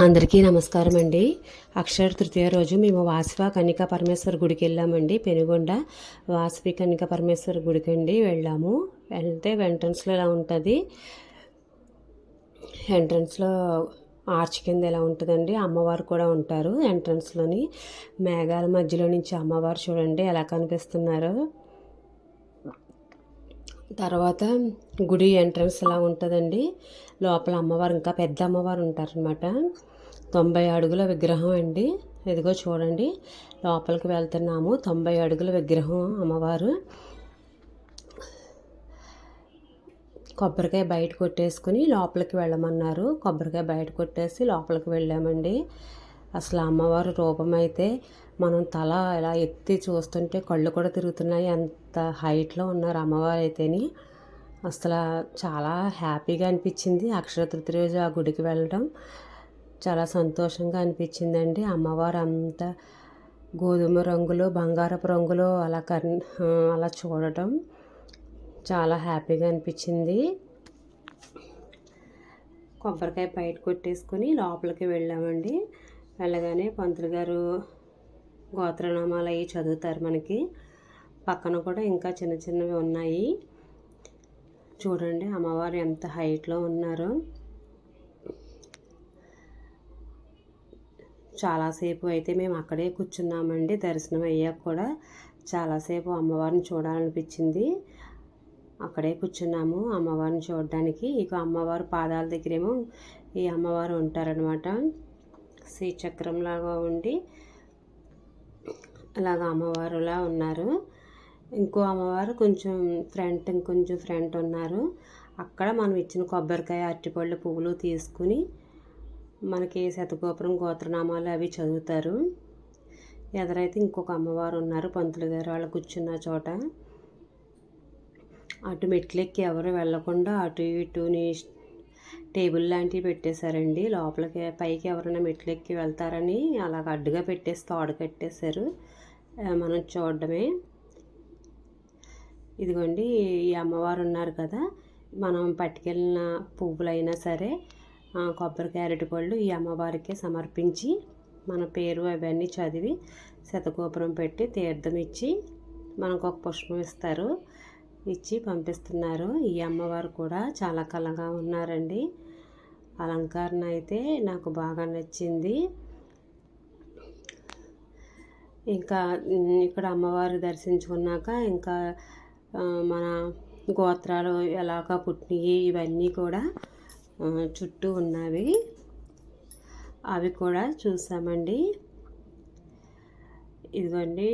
అందరికీ నమస్కారం అండి అక్షర తృతీయ రోజు మేము వాసవ కనిక పరమేశ్వర గుడికి వెళ్ళామండి. పెనుగొండ వాసవి కనిక పరమేశ్వర గుడికి అండి వెళ్ళాము. వెళ్తే ఎంట్రన్స్లో ఇలా ఉంటుంది? ఎంట్రన్స్లో ఆర్చ్ కింద ఎలా ఉంటుందండి? అమ్మవారు కూడా ఉంటారు ఎంట్రన్స్లోని. మేఘాల మధ్యలో నుంచి అమ్మవారు చూడండి ఎలా కనిపిస్తున్నారు. తర్వాత గుడి ఎంట్రన్స్ ఎలా ఉంటుందండి. లోపల అమ్మవారు ఇంకా పెద్ద అమ్మవారు ఉంటారనమాట తొంభై అడుగుల విగ్రహం అండి. ఇదిగో చూడండి. లోపలికి వెళ్తున్నాము. తొంభై అడుగుల విగ్రహం అమ్మవారు. కొబ్బరికాయ బయట కొట్టేసుకుని లోపలికి వెళ్ళమన్నారు. కొబ్బరికాయ బయట కొట్టేసి లోపలికి వెళ్ళామండి. అసలు అమ్మవారు రూపం అయితే మనం తల ఇలా ఎత్తి చూస్తుంటే కళ్ళు కూడా తిరుగుతున్నాయి. అంత హైట్లో ఉన్నారు అమ్మవారు అయితేని అసలు చాలా హ్యాపీగా అనిపించింది అక్షర తృతీయ రోజు ఆ గుడికి వెళ్ళడం. చాలా సంతోషంగా అనిపించిందండి. అమ్మవారు అంత గోధుమ రంగులో బంగారపు రంగులో అలా కర్ అలా చూడటం చాలా హ్యాపీగా అనిపించింది. కొబ్బరికాయ బయట కొట్టేసుకొని లోపలికి వెళ్ళామండి. వెళ్ళగానే పంతులు గారు గోత్రనామాలు అవి చదువుతారు మనకి. పక్కన కూడా ఇంకా చిన్న చిన్నవి ఉన్నాయి. చూడండి అమ్మవారు ఎంత హైట్లో ఉన్నారో. చాలాసేపు అయితే మేము అక్కడే కూర్చున్నామండి. దర్శనం అయ్యాక కూడా చాలాసేపు అమ్మవారిని చూడాలనిపించింది. అక్కడే కూర్చున్నాము అమ్మవారిని చూడడానికి. ఇక అమ్మవారు పాదాల దగ్గరేమో ఈ అమ్మవారు ఉంటారనమాట శ్రీచక్రంలాగా ఉండి అలాగ అమ్మవారులా ఉన్నారు. ఇంకో అమ్మవారు కొంచెం ఫ్రంట్ ఇంకొంచెం ఫ్రంట్ ఉన్నారు. అక్కడ మనం ఇచ్చిన కొబ్బరికాయ అరటిపళ్ళు పువ్వులు తీసుకుని మనకి శతగోపురం గోత్రనామాలు అవి చదువుతారు. ఎదరైతే ఇంకొక అమ్మవారు ఉన్నారు పంతులు గారు వాళ్ళు కూర్చున్న చోట. అటు మెట్లెక్కి ఎవరు వెళ్ళకుండా అటు ఇటుని టేబుల్ లాంటివి పెట్టేశారండి. లోపలికి పైకి ఎవరైనా మెట్లెక్కి వెళ్తారని అలాగ అడ్డుగా పెట్టేసి తాడు కట్టేశారు. మనం చూడడమే. ఇదిగోండి ఈ అమ్మవారు ఉన్నారు కదా. మనం పట్టుకెళ్ళిన పువ్వులైనా సరే కొబ్బరి క్యారెట్ పళ్ళు ఈ అమ్మవారికి సమర్పించి మన పేరు అవన్నీ చదివి శతగోపురం పెట్టి తీర్థం ఇచ్చి మనకు ఒక పుష్పం ఇస్తారు. ఇచ్చి పంపిస్తున్నారు. ఈ అమ్మవారు కూడా చాలా కళగా ఉన్నారండి. అలంకరణ అయితే నాకు బాగా నచ్చింది. ఇంకా ఇక్కడ అమ్మవారు దర్శించుకున్నాక ఇంకా మన గోత్రాలు ఎలాగ పుట్టినవి ఇవన్నీ కూడా చుట్టూ ఉన్నవి. అవి కూడా చూసామండి. ఇదిగోండి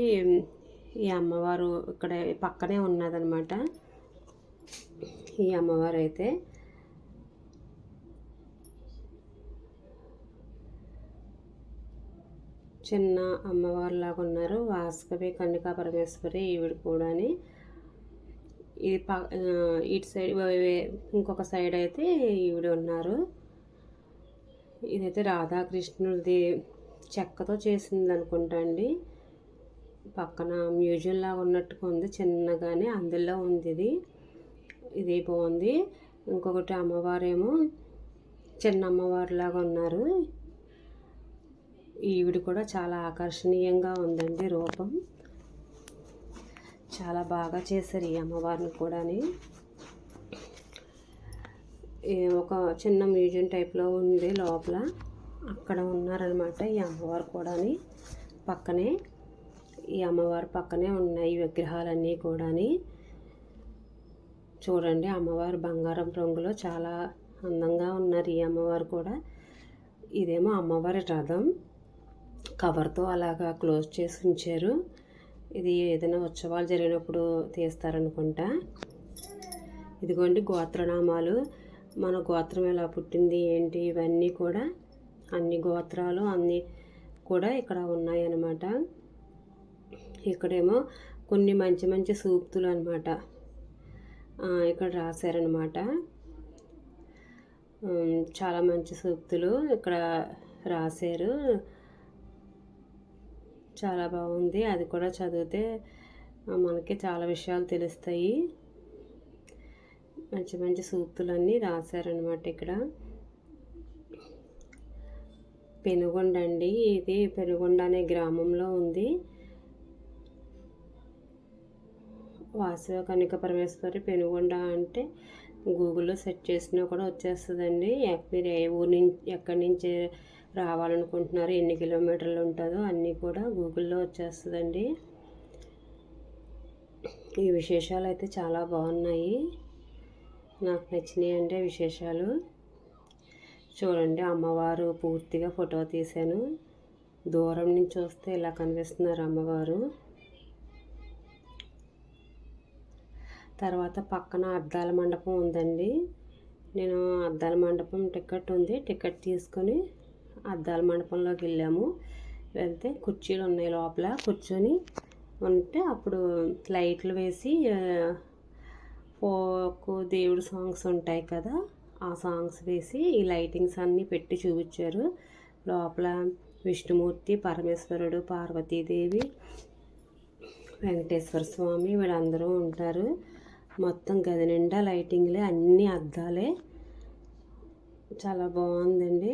ఈ అమ్మవారు ఇక్కడ పక్కనే ఉన్నదనమాట. ఈ అమ్మవారు అయితే చిన్న అమ్మవారు లాగా ఉన్నారు. వాసవి కన్నికా పరమేశ్వరి ఈవిడ కూడాని ఇది ప ఇటు సైడ్ ఇంకొక సైడ్ అయితే ఈవిడ ఉన్నారు. ఇదైతే రాధాకృష్ణుడిది చెక్కతో చేసింది అనుకుంటా అండి. పక్కన మ్యూజియం లాగా ఉన్నట్టుగా ఉంది చిన్నగానే అందులో ఉంది ఇది. ఇది బాగుంది. ఇంకొకటి అమ్మవారేమో చిన్న అమ్మవారిలాగా ఉన్నారు. ఈవిడ కూడా చాలా ఆకర్షణీయంగా ఉందండి రూపం. చాలా బాగా చేశారు ఈ అమ్మవారిని కూడాని. ఒక చిన్న మ్యూజియం టైప్లో ఉంది లోపల. అక్కడ ఉన్నారనమాట ఈ అమ్మవారు కూడాని. పక్కనే ఈ అమ్మవారు పక్కనే ఉన్నాయి విగ్రహాలన్నీ కూడాని. చూడండి అమ్మవారు బంగారం రంగులో చాలా అందంగా ఉన్నారు ఈ అమ్మవారు కూడా. ఇదేమో అమ్మవారి రథం. కవర్తో అలాగా క్లోజ్ చేసి ఉంచారు. ఇది ఏదైనా ఉత్సవాలు జరిగినప్పుడు తీస్తారనుకుంటా. ఇదిగోండి గోత్రనామాలు. మన గోత్రం ఎలా పుట్టింది ఏంటి ఇవన్నీ కూడా అన్ని గోత్రాలు అన్నీ కూడా ఇక్కడ ఉన్నాయన్నమాట. ఇక్కడేమో కొన్ని మంచి మంచి సూక్తులు అనమాట ఇక్కడ రాశారనమాట చాలా మంచి సూక్తులు ఇక్కడ రాశారు. చాలా బాగుంది. అది కూడా చదివితే మనకి చాలా విషయాలు తెలుస్తాయి. మంచి మంచి సూక్తులన్నీ రాశారనమాట ఇక్కడ. పెనుగొండ అండి ఇది. పెనుగొండ అనే గ్రామంలో ఉంది. వాసవ కనిక పరమేశ్వరి పెనుగొండ అంటే గూగుల్లో సెర్చ్ చేసినా కూడా వచ్చేస్తుందండి. మీరు ఏ ఊరు నుంచి ఎక్కడి నుంచి రావాలనుకుంటున్నారు. ఎన్ని కిలోమీటర్లు ఉంటుందో అన్నీ కూడా గూగుల్లో వచ్చేస్తుందండి. ఈ విశేషాలు అయితే చాలా బాగున్నాయి. నాకు నచ్చినాయి అంటే విశేషాలు. చూడండి అమ్మవారు పూర్తిగా ఫోటో తీశాను. దూరం నుంచి చూస్తే ఇలా కనిపిస్తున్నారు అమ్మవారు. తర్వాత పక్కన అద్దాల మండపం ఉందండి. నేను అద్దాల మండపం టికెట్ ఉంది. టికెట్ తీసుకొని అద్దాల మండపంలోకి వెళ్ళాము. వెళ్తే కుర్చీలు ఉన్నాయి లోపల. కూర్చొని ఉంటే అప్పుడు లైట్లు వేసి ఫోకు ఫోక్ దేవుడు సాంగ్స్ ఉంటాయి కదా ఆ సాంగ్స్ వేసి ఈ లైటింగ్స్ అన్నీ పెట్టి చూపించారు. లోపల విష్ణుమూర్తి పరమేశ్వరుడు పార్వతీదేవి వెంకటేశ్వర స్వామి వీళ్ళందరూ ఉంటారు. మొత్తం గది నిండా లైటింగ్లే అన్నీ అద్దాలే. చాలా బాగుందండి.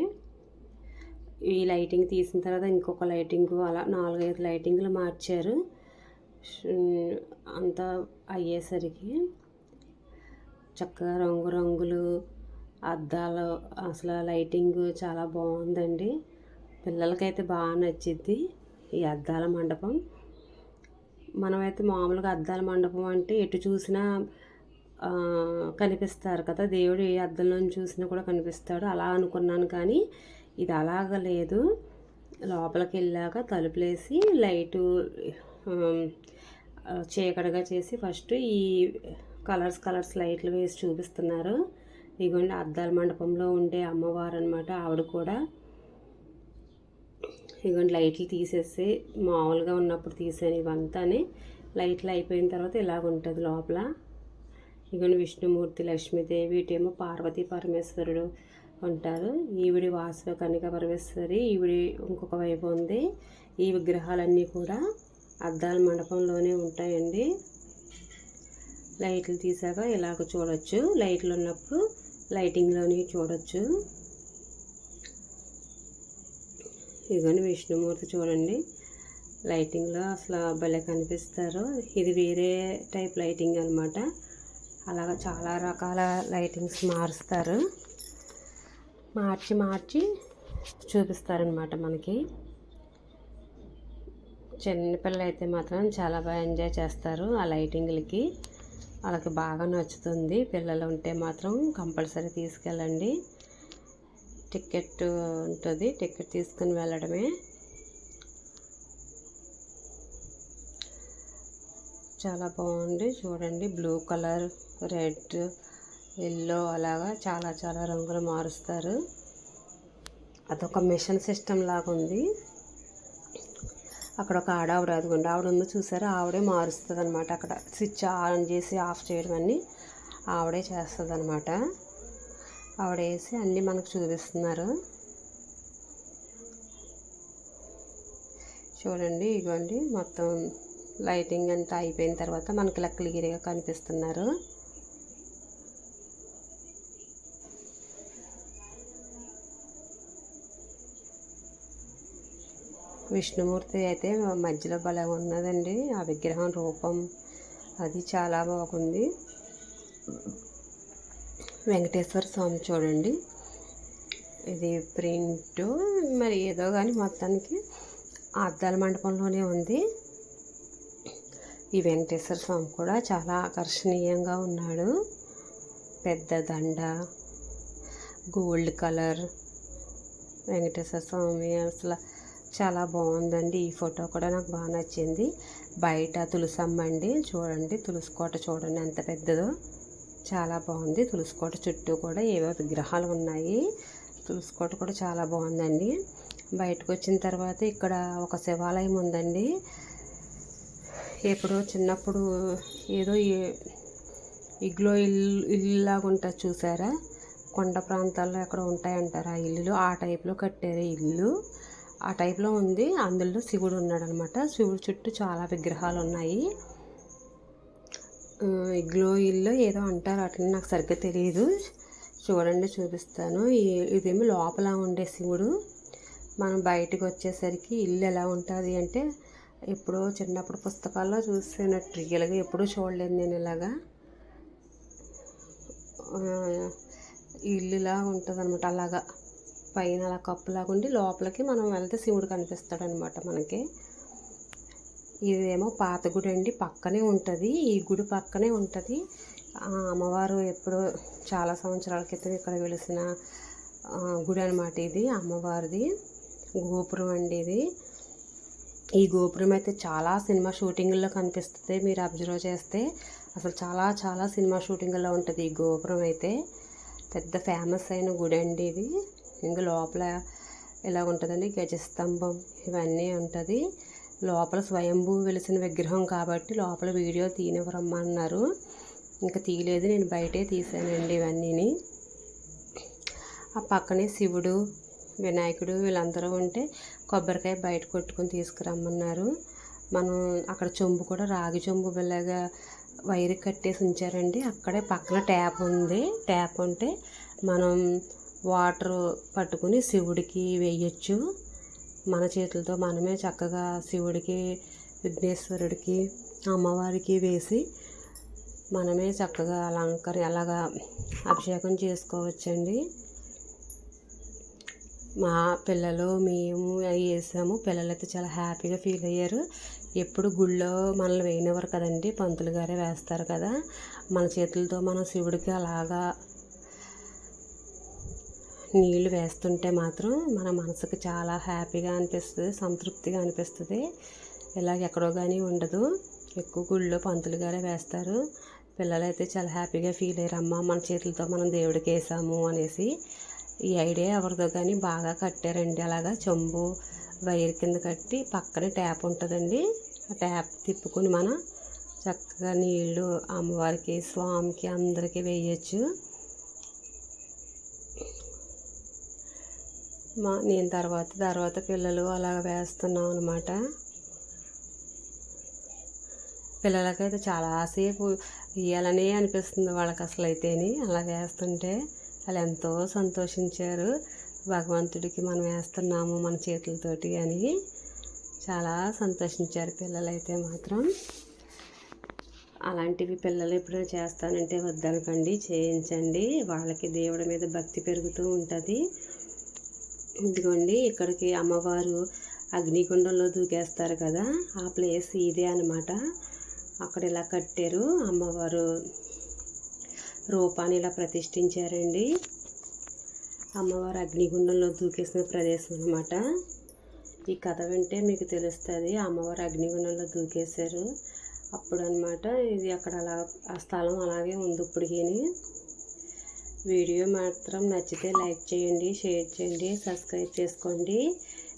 ఈ లైటింగ్ తీసిన తర్వాత ఇంకొక లైటింగ్ అలా నాలుగైదు లైటింగ్లు మార్చారు. అంతా అయ్యేసరికి చక్కగా రంగురంగులు అద్దాలు అసలు లైటింగ్ చాలా బాగుందండి. పిల్లలకైతే బాగా నచ్చిద్ది ఈ అద్దాల మండపం. మనమైతే మామూలుగా అద్దాల మండపం అంటే ఎటు చూసినా కనిపిస్తారు కదా. దేవుడు ఏ అద్దంలో చూసినా కూడా కనిపిస్తాడు. అలా అనుకున్నాను కానీ ఇది అలాగ లేదు. లోపలికి వెళ్ళాక తలుపులేసి లైటు చీకటిగా చేసి ఫస్ట్ ఈ కలర్స్ కలర్స్ లైట్లు వేసి చూపిస్తున్నారు. ఇదిగోండి అద్దాల మండపంలో ఉండే అమ్మవారు అనమాట ఆవిడ కూడా. ఇదిగోండి లైట్లు తీసేసి మామూలుగా ఉన్నప్పుడు తీసాను ఇవంతానే. లైట్లు అయిపోయిన తర్వాత ఇలాగ ఉంటుంది లోపల. ఇదిగోండి విష్ణుమూర్తి లక్ష్మీదేవి ఇటేమో పార్వతీ పరమేశ్వరుడు ఉంటారు ఈవిడి వాసవ కనిక పరమేశ్వరి ఈవిడి ఇంకొక వైపు ఉంది. ఈ విగ్రహాలన్నీ కూడా అద్దాల మండపంలోనే ఉంటాయండి. లైట్లు తీసాక ఇలాగ చూడొచ్చు. లైట్లు ఉన్నప్పుడు లైటింగ్లోని చూడొచ్చు. ఇదిగోని విష్ణుమూర్తి చూడండి. లైటింగ్లో అసలు భలే కనిపిస్తారు. ఇది వేరే టైప్ లైటింగ్ అనమాట అలాగ చాలా రకాల లైటింగ్స్ మారుస్తారు. మార్చి మార్చి చూపిస్తారనమాట మనకి. చిన్నపిల్లలు అయితే మాత్రం చాలా బాగా ఎంజాయ్ చేస్తారు ఆ లైటింగ్లకి. వాళ్ళకి బాగా నచ్చుతుంది. పిల్లలు ఉంటే మాత్రం కంపల్సరీ తీసుకెళ్ళండి. టికెట్ ఉంటుంది. టికెట్ తీసుకుని వెళ్ళడమే. చాలా బాగుంది. చూడండి బ్లూ కలర్ రెడ్ ఎల్లో అలాగా చాలా చాలా రంగులు మారుస్తారు. అదొక మిషన్ సిస్టమ్ లాగా ఉంది అక్కడ ఒక ఆడావిడ అదిగోండి ఆవిడ ఉందో చూసారా? ఆవిడే మారుస్తుంది అనమాట అక్కడ స్విచ్ ఆన్ చేసి ఆఫ్ చేయడం అన్నీ ఆవిడే చేస్తుంది అనమాట ఆవిడ వేసి అన్నీ మనకు చూపిస్తున్నారు. చూడండి ఇగోండి మొత్తం లైటింగ్ అంతా అయిపోయిన తర్వాత మనకి ఇలా క్లియర్గా కనిపిస్తున్నారు. విష్ణుమూర్తి అయితే మధ్యలో భలే ఉన్నదండి. ఆ విగ్రహం రూపం అది చాలా బాగుంది. వెంకటేశ్వర స్వామి చూడండి. ఇది ప్రింట్ మరి ఏదో కానీ మొత్తానికి అద్దాల మండపంలోనే ఉంది. ఈ వెంకటేశ్వర స్వామి కూడా చాలా ఆకర్షణీయంగా ఉన్నాడు. పెద్ద దండ గోల్డ్ కలర్ వెంకటేశ్వర స్వామి అసలు చాలా బాగుందండి. ఈ ఫోటో కూడా నాకు బాగా నచ్చింది. బయట తులసమ్మ అండి చూడండి తులసి కోట చూడండి ఎంత పెద్దదో. చాలా బాగుంది. తులసి కోట చుట్టూ కూడా ఏవో విగ్రహాలు ఉన్నాయి. తులసి కోట కూడా చాలా బాగుందండి. బయటకు వచ్చిన తర్వాత ఇక్కడ ఒక శివాలయం ఉందండి. ఎప్పుడో చిన్నప్పుడు ఏదో ఇగ్లో ఇల్లు ఇల్లులాగా ఉంటుంది చూసారా? కొండ ప్రాంతాల్లో ఎక్కడ ఉంటాయంటారు ఆ ఇల్లులు. ఆ టైప్లో కట్టారు ఇల్లు. ఆ టైప్లో ఉంది. అందులో శివుడు ఉన్నాడు అనమాట శివుడు చుట్టూ చాలా విగ్రహాలు ఉన్నాయి ఇగ్లో ఇల్లు ఏదో అంటారు. అట్లా నాకు సరిగ్గా తెలియదు చూడండి చూపిస్తాను. ఇదేమి లోపల ఉండే శివుడు. మనం బయటకు వచ్చేసరికి ఇల్లు ఎలా ఉంటుంది అంటే ఎప్పుడో చిన్నప్పుడు పుస్తకాల్లో చూసినట్టు. రియల్గా ఎప్పుడూ చూడలేదు నేను ఇలాగా. ఆ, ఇల్లులా ఉంటుంది అనమాట అలాగా. పైన అలా కప్పులాగా ఉండి లోపలికి మనం వెళ్తే శివుడు కనిపిస్తాడు అనమాట మనకి. ఇదేమో పాత గుడి అండి పక్కనే ఉంటుంది. ఈ గుడి పక్కనే ఉంటుంది. అమ్మవారు ఎప్పుడో చాలా సంవత్సరాల క్రితం ఇక్కడ వెలిసిన గుడి అనమాట ఇది అమ్మవారిది. గోపురం అండి ఇది. ఈ గోపురం అయితే చాలా సినిమా షూటింగ్లో కనిపిస్తుంది మీరు అబ్జర్వ్ చేస్తే. అసలు చాలా చాలా సినిమా షూటింగ్లో ఉంటుంది ఈ గోపురం అయితే. పెద్ద ఫేమస్ అయిన గుడి అండి ఇది. ఇంకా లోపల ఇలా ఉంటుందండి గజస్తంభం ఇవన్నీ ఉంటుంది. లోపల స్వయంభూ వెలిసిన విగ్రహం కాబట్టి లోపల వీడియో తీనివ్వరమ్మన్నారు. ఇంకా తీయలేదు నేను బయటే తీసానండి ఇవన్నీని. ఆ పక్కనే శివుడు వినాయకుడు వీళ్ళందరూ ఉంటే కొబ్బరికాయ బయట కొట్టుకొని తీసుకురమ్మన్నారు. మనం అక్కడ చెంబు కూడా రాగి చెంబు బిల్లగా వైర్ కట్టేసి ఉంచారండి. అక్కడే పక్కన ట్యాప్ ఉంది. ట్యాప్ ఉంటే మనం వాటర్ పట్టుకుని శివుడికి వేయచ్చు. మన చేతులతో మనమే చక్కగా శివుడికి విఘ్నేశ్వరుడికి అమ్మవారికి వేసి మనమే చక్కగా అలంకరి అలాగా అభిషేకం చేసుకోవచ్చండి. మా పిల్లలు మేము అవి వేసాము. పిల్లలు అయితే చాలా హ్యాపీగా ఫీల్ అయ్యారు. ఎప్పుడు గుళ్ళో మనల్ని వేయనివ్వరు కదండి. పంతులు గారే వేస్తారు కదా. మన చేతులతో మనం శివుడికి అలాగా నీళ్ళు వేస్తుంటే మాత్రం మన మనసుకు చాలా హ్యాపీగా అనిపిస్తుంది సంతృప్తిగా అనిపిస్తుంది. ఇలా ఎక్కడో కానీ ఉండదు. ఎక్కువ గుళ్ళో పంతులు గారే వేస్తారు. పిల్లలైతే చాలా హ్యాపీగా ఫీల్ అయ్యారమ్మా మన చేతులతో మనం దేవుడికి వేసాము అనేసి. ఈ ఐడియా ఎవరిదో కానీ బాగా కట్టారండి. అలాగా చెంబు వైర్ కింద కట్టి పక్కన ట్యాప్ ఉంటుందండి. ఆ ట్యాప్ తిప్పుకొని మనం చక్కగా నీళ్ళు అమ్మవారికి స్వామికి అందరికీ వేయచ్చు. మా నేను తర్వాత తర్వాత పిల్లలు అలా వేస్తున్నాం అనమాట పిల్లలకైతే చాలాసేపు ఇవ్వాలనే అనిపిస్తుంది వాళ్ళకి అసలు అయితేని అలా వేస్తుంటే వాళ్ళు ఎంతో సంతోషించారు. భగవంతుడికి మనం వేస్తున్నాము మన చేతులతోటి అని చాలా సంతోషించారు పిల్లలైతే మాత్రం. అలాంటివి పిల్లలు ఎప్పుడైనా చేస్తానంటే వద్దనకండి చేయించండి. వాళ్ళకి దేవుడి మీద భక్తి పెరుగుతూ ఉంటుంది. ఇదిగోండి ఇక్కడికి అమ్మవారు అగ్నిగుండంలో దూకేస్తారు కదా ఆ ప్లేస్ ఇదే అనమాట అక్కడ ఇలా కట్టారు అమ్మవారు రూపాన్ని ఇలా ప్రతిష్ఠించారండి. అమ్మవారు అగ్నిగుండంలో దూకేసిన ప్రదేశం అనమాట ఈ కథ వింటే మీకు తెలుస్తుంది అమ్మవారు అగ్నిగుండంలో దూకేశారు. అప్పుడు అనమాట ఇది అక్కడ అలా ఆ స్థలం అలాగే ఉంది ఇప్పటికీ వీడియో మాత్రం నచ్చితే లైక్ చేయండి షేర్ చేయండి సబ్స్క్రైబ్ చేసుకోండి.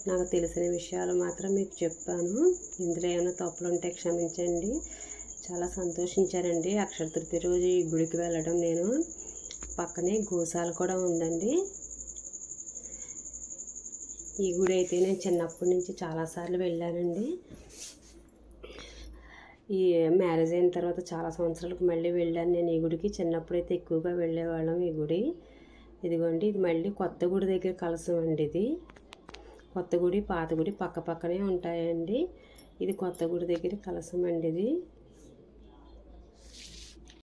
నాకు తెలిసిన విషయాలు మాత్రం మీకు చెప్పాను. ఇందులో ఏమైనా తప్పులు ఉంటే క్షమించండి. చాలా సంతోషించానండి. అక్షర తృతీయ రోజు ఈ గుడికి వెళ్ళడం నేను. పక్కనే గోశాల కూడా ఉందండి. ఈ గుడి అయితే నేను చిన్నప్పటి నుంచి చాలాసార్లు వెళ్ళానండి. ఈ మ్యారేజ్ అయిన తర్వాత చాలా సంవత్సరాలకు మళ్ళీ వెళ్ళాను నేను ఈ గుడికి. చిన్నప్పుడైతే ఎక్కువగా వెళ్ళేవాళ్ళం ఈ గుడి. ఇదిగోండి ఇది మళ్ళీ కొత్త గుడి దగ్గర కలసం అండి ఇది. కొత్త గుడి పాత గుడి పక్క పక్కనే ఉంటాయండి. ఇది కొత్త గుడి దగ్గర కలసం అండి ఇది.